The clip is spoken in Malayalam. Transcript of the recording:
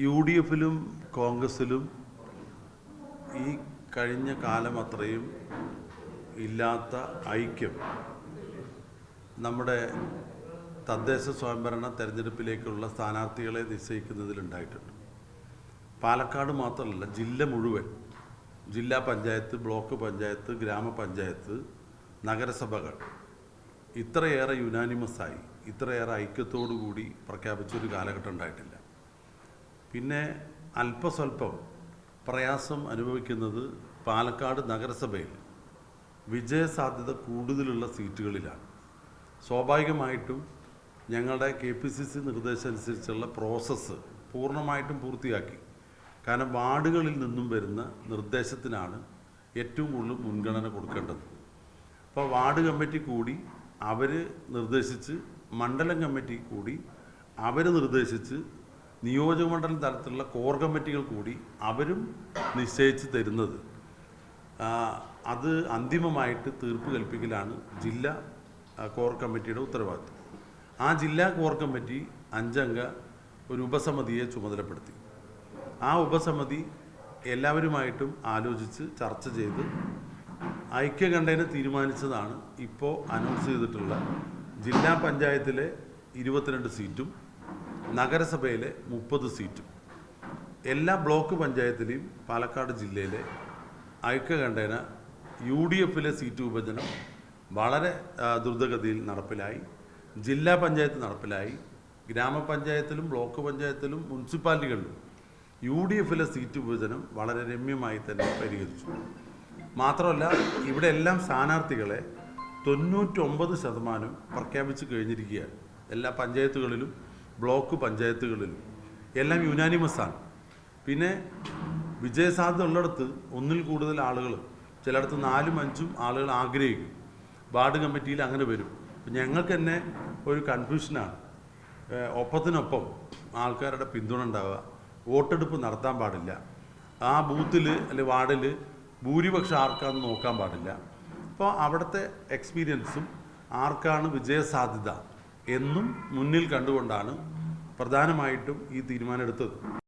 യു ഡി എഫിലും കോൺഗ്രസിലും ഈ കഴിഞ്ഞ കാലം അത്രയും ഇല്ലാത്ത ഐക്യം നമ്മുടെ തദ്ദേശ സ്വയംഭരണ തെരഞ്ഞെടുപ്പിലേക്കുള്ള സ്ഥാനാർത്ഥികളെ നിശ്ചയിക്കുന്നതിലുണ്ടായിട്ടുണ്ട്. പാലക്കാട് മാത്രമല്ല ജില്ല മുഴുവൻ ജില്ലാ പഞ്ചായത്ത് ബ്ലോക്ക് പഞ്ചായത്ത് ഗ്രാമപഞ്ചായത്ത് നഗരസഭകൾ ഇത്രയേറെ യുനാനിമസായി ഇത്രയേറെ ഐക്യത്തോടു കൂടി പ്രഖ്യാപിച്ചൊരു കാലഘട്ടം ഉണ്ടായിട്ടില്ല. പിന്നെ അല്പസ്വല്പം പ്രയാസം അനുഭവിക്കുന്നത് പാലക്കാട് നഗരസഭയിൽ വിജയസാധ്യത കൂടുതലുള്ള സീറ്റുകളിലാണ്. സ്വാഭാവികമായിട്ടും ഞങ്ങളുടെ കെ പി സി സി നിർദ്ദേശം അനുസരിച്ചുള്ള പ്രോസസ്സ് പൂർണമായിട്ടും പൂർത്തിയാക്കി. കാരണം വാർഡുകളിൽ നിന്നും വരുന്ന നിർദ്ദേശത്തിനാണ് ഏറ്റവും കൂടുതൽ മുൻഗണന കൊടുക്കേണ്ടത്. അപ്പോൾ വാർഡ് കമ്മിറ്റി കൂടി അവർ നിർദ്ദേശിച്ച് മണ്ഡലം കമ്മിറ്റി കൂടി അവർ നിർദ്ദേശിച്ച് നിയോജകമണ്ഡലം തലത്തിലുള്ള കോർ കമ്മിറ്റികൾ കൂടി അവരും നിശ്ചയിച്ച് തരുന്നത്. അത് അന്തിമമായിട്ട് തീർപ്പ് കൽപ്പിക്കലാണ് ജില്ലാ കോർ കമ്മിറ്റിയുടെ ഉത്തരവാദിത്വം. ആ ജില്ലാ കോർ കമ്മിറ്റി അഞ്ചംഗ ഒരു ഉപസമിതിയെ ചുമതലപ്പെടുത്തി. ആ ഉപസമിതി എല്ലാവരുമായിട്ടും ആലോചിച്ച് ചർച്ച ചെയ്ത് ഐക്യകണ്ഠേന തീരുമാനിച്ചതാണ് ഇപ്പോൾ അനൗൺസ് ചെയ്തിട്ടുള്ള ജില്ലാ പഞ്ചായത്തിലെ ഇരുപത്തിരണ്ട് സീറ്റും നഗരസഭയിലെ മുപ്പത് സീറ്റും. എല്ലാ ബ്ലോക്ക് പഞ്ചായത്തിലെയും പാലക്കാട് ജില്ലയിലെ ഐക്യകണ്ഠേന യു ഡി എഫിലെ സീറ്റ് വിഭജനം വളരെ ദ്രുതഗതിയിൽ നടപ്പിലായി. ജില്ലാ പഞ്ചായത്ത് നടപ്പിലായി. ഗ്രാമപഞ്ചായത്തിലും ബ്ലോക്ക് പഞ്ചായത്തിലും മുനിസിപ്പാലിറ്റികളിലും യു ഡി എഫിലെ സീറ്റ് വിഭജനം വളരെ രമ്യമായി തന്നെ പരിഹരിച്ചു. മാത്രമല്ല ഇവിടെ എല്ലാം സ്ഥാനാർത്ഥികളെ തൊണ്ണൂറ്റൊമ്പത് ശതമാനം പ്രഖ്യാപിച്ചു കഴിഞ്ഞിരിക്കുകയാണ്. എല്ലാ പഞ്ചായത്തുകളിലും ബ്ലോക്ക് പഞ്ചായത്തുകളിൽ. എല്ലാം യുനാനിമസാണ് പിന്നെ വിജയസാധ്യത ഉള്ളിടത്ത് ഒന്നിൽ കൂടുതൽ ആളുകൾ ചിലയിടത്ത് നാലും അഞ്ചും ആളുകൾ ആഗ്രഹിക്കും. വാർഡ് കമ്മിറ്റിയിൽ അങ്ങനെ വരും. ഞങ്ങൾക്ക് തന്നെ ഒരു കൺഫ്യൂഷനാണ് ഒപ്പത്തിനൊപ്പം ആൾക്കാരുടെ പിന്തുണ ഉണ്ടാവുക. വോട്ടെടുപ്പ് നടത്താൻ പാടില്ല. ആ ബൂത്തിൽ അല്ലെ വാർഡിൽ ഭൂരിപക്ഷം ആർക്കാന്ന് നോക്കാൻ പാടില്ല. അപ്പോൾ അവിടുത്തെ എക്സ്പീരിയൻസും ആർക്കാണ് വിജയസാധ്യത? എന്നും മുന്നിൽ കണ്ടുകൊണ്ടാണ് പ്രധാനമായിട്ടും ഈ തീരുമാനം എടുത്തത്.